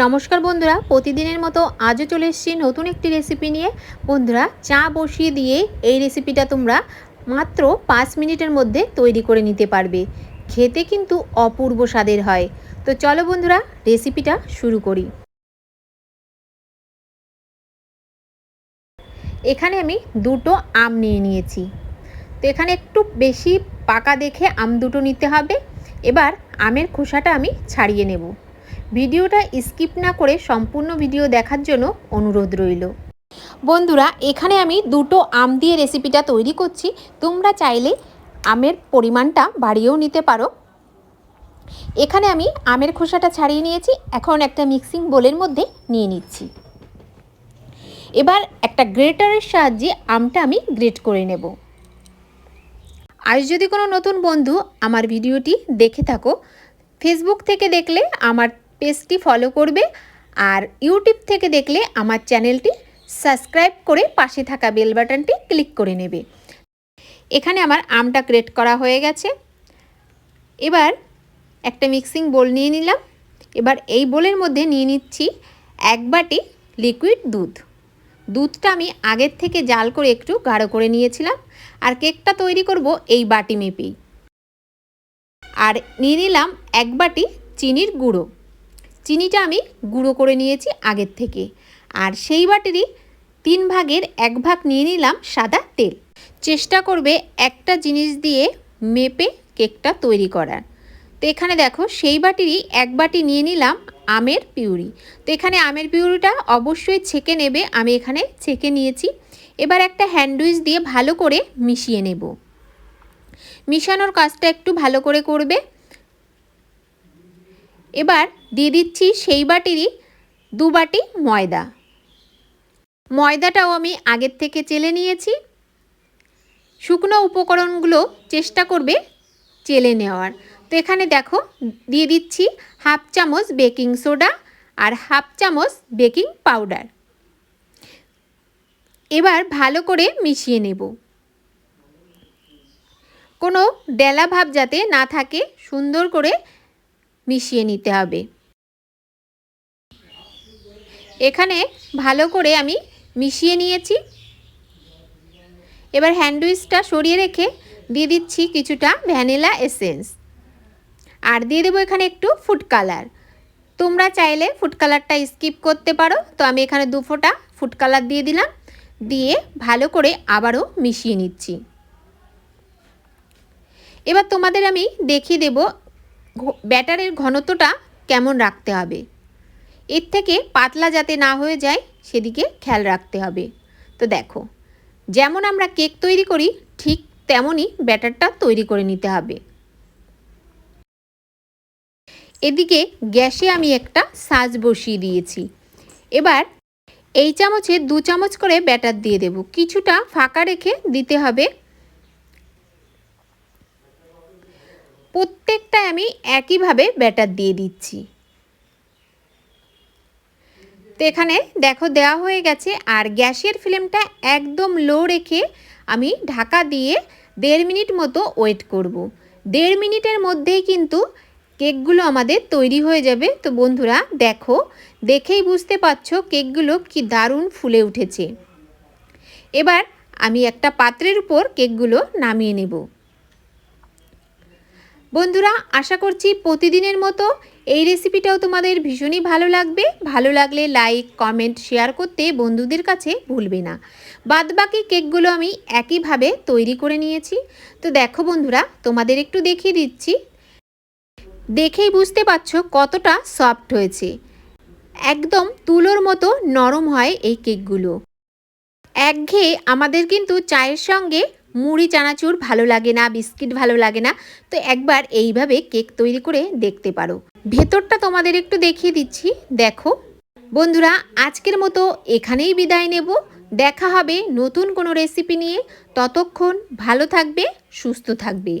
নমস্কার বন্ধুরা, প্রতিদিনের মতো আজও চলে এসেছি নতুন একটি রেসিপি নিয়ে। বন্ধুরা, চা বসিয়ে দিয়ে এই রেসিপিটা তোমরা মাত্র পাঁচ মিনিটের মধ্যে তৈরি করে নিতে পারবে। খেতে কিন্তু অপূর্ব স্বাদের হয়। তো চলো বন্ধুরা রেসিপিটা শুরু করি। এখানে আমি দুটো আম নিয়ে নিয়েছি। তো এখানে একটু বেশি পাকা দেখে আম দুটো নিতে হবে। এবার আমের খোসাটা আমি ছাড়িয়ে নেব। ভিডিওটা স্কিপ না করে সম্পূর্ণ ভিডিও দেখার জন্য অনুরোধ রইল। বন্ধুরা, এখানে আমি দুটো আম দিয়ে রেসিপিটা তৈরি করছি। তোমরা চাইলে আমের পরিমাণটা বাড়িয়েও নিতে পারো। এখানে আমি আমের খোসাটা ছাড়িয়ে নিয়েছি। এখন একটা মিক্সিং বোলের মধ্যে নিয়ে নিচ্ছি। এবার একটা গ্রেটারের সাহায্যে আমটা আমি গ্রেট করে নেব। আজ যদি কোনো নতুন বন্ধু আমার ভিডিওটি দেখে থাকো ফেসবুক থেকে দেখলে আমার পেজটি ফলো করবে আর ইউটিউব থেকে দেখলে আমার চ্যানেলটি সাবস্ক্রাইব করে পাশে থাকা বেল বাটনটি ক্লিক করে নেবে। এখানে আমার আমটা গ্রেট করা হয়ে গেছে। এবার একটা মিক্সিং বোল নিয়ে নিলাম। এবার এই বোলের মধ্যে নিয়ে নিচ্ছি এক বাটি লিকুইড দুধ। দুধটা আমি আগের থেকে জাল করে একটু গাঢ় করে নিয়েছিলাম আর কেকটা তৈরি করব এই বাটি মেপেই। আর নিয়ে নিলাম এক বাটি চিনির গুঁড়ো। চিনিটা আমি গুঁড়ো করে নিয়েছি আগের থেকে। আর সেই বাটিরই তিন ভাগের এক ভাগ নিয়ে নিলাম সাদা তেল। চেষ্টা করবে একটা জিনিস দিয়ে মেপে কেকটা তৈরি করার। তো এখানে দেখো, সেই বাটিরই এক বাটি নিয়ে নিলাম আমের পিউরি। তো এখানে আমের পিউরিটা অবশ্যই ছেঁকে নেবে, আমি এখানে ছেঁকে নিয়েছি। এবার একটা হ্যান্ডউইচ দিয়ে ভালো করে মিশিয়ে নেব। মিশানোর কাজটা একটু ভালো করে করবে। এবার দিয়ে দিচ্ছি সেই বাটিরই দু বাটি ময়দা। ময়দাটাও আমি আগের থেকে চেলে নিয়েছি। শুকনো উপকরণগুলো চেষ্টা করবে চেলে নেওয়ার। তো এখানে দেখো, দিয়ে দিচ্ছি হাফ চামচ বেকিং সোডা আর হাফ চামচ বেকিং পাউডার। এবার ভালো করে মিশিয়ে নেব। কোনো ডেলা ভাব যাতে না থাকে, সুন্দর করে মিশিয়ে নিতে হবে। এখানে ভালো করে আমি মিশিয়ে নিয়েছি। এবার হ্যান্ডউইচটা সরিয়ে রেখে দিয়ে দিচ্ছি কিছুটা ভ্যানিলা এসেন্স আর দিয়ে দেবো এখানে একটু ফুড কালার তোমরা চাইলে ফুড কালারটা স্কিপ করতে পারো। তো আমি এখানে দু ফোঁটা ফুড কালার দিয়ে দিলাম। দিয়ে ভালো করে আবারও মিশিয়ে নিচ্ছি। এবার তোমাদের আমি দেখিয়ে দেব ব্যাটারের ঘনত্বটা কেমন রাখতে হবে? এর থেকে পাতলা যাতে না হয়ে যায়, সেদিকে খেয়াল রাখতে হবে। তো দেখো, যেমন আমরা কেক তৈরি করি, ঠিক তেমনই ব্যাটারটা তৈরি করে নিতে হবে। এদিকে গ্যাসে আমি একটা সাজ বসিয়ে দিয়েছি। এবার এই চামচে দু চামচ করে ব্যাটার দিয়ে দেব। কিছুটা ফাঁকা রেখে দিতে হবে প্রত্যেকটায় আমি একইভাবে ব্যাটার দিয়ে দিচ্ছি। তো এখানে দেখো দেওয়া হয়ে গেছে, আর গ্যাসের ফ্লেমটা একদম লো রেখে আমি ঢাকা দিয়ে দেড় মিনিট মতো ওয়েট করব। দেড় মিনিটের মধ্যেই কিন্তু কেকগুলো আমাদের তৈরি হয়ে যাবে। তো বন্ধুরা, দেখো, দেখেই বুঝতে পারছ কেকগুলো কি দারুণ ফুলে উঠেছে। এবার আমি একটা পাত্রের উপর কেকগুলো নামিয়ে নেব। বন্ধুরা, আশা করছি প্রতিদিনের মতো এই রেসিপিটাও তোমাদের ভীষণই ভালো লাগবে। ভালো লাগলে লাইক কমেন্ট শেয়ার করতে বন্ধুদের কাছে ভুলবে না। বাদবাকি কেকগুলো আমি একইভাবে তৈরি করে নিয়েছি। তো দেখো বন্ধুরা, তোমাদের একটু দেখিয়ে দিচ্ছি। দেখেই বুঝতে পারছ কতটা সফট হয়েছে। একদম তুলোর মতো নরম হয় এই কেকগুলো একঘেয়ে আমাদের কিন্তু চায়ের সঙ্গে মুড়ি, চানাচুর ভালো লাগে না, বিস্কিট ভালো লাগে না, তো একবার এইভাবে কেক তৈরি করে দেখতে পারো। ভেতরটা তোমাদের একটু দেখিয়ে দিচ্ছি, দেখো। বন্ধুরা, আজকের মতো এখানেই বিদায় নেব। দেখা হবে নতুন কোনো রেসিপি নিয়ে। ততক্ষণ ভালো থাকবে, সুস্থ থাকবে।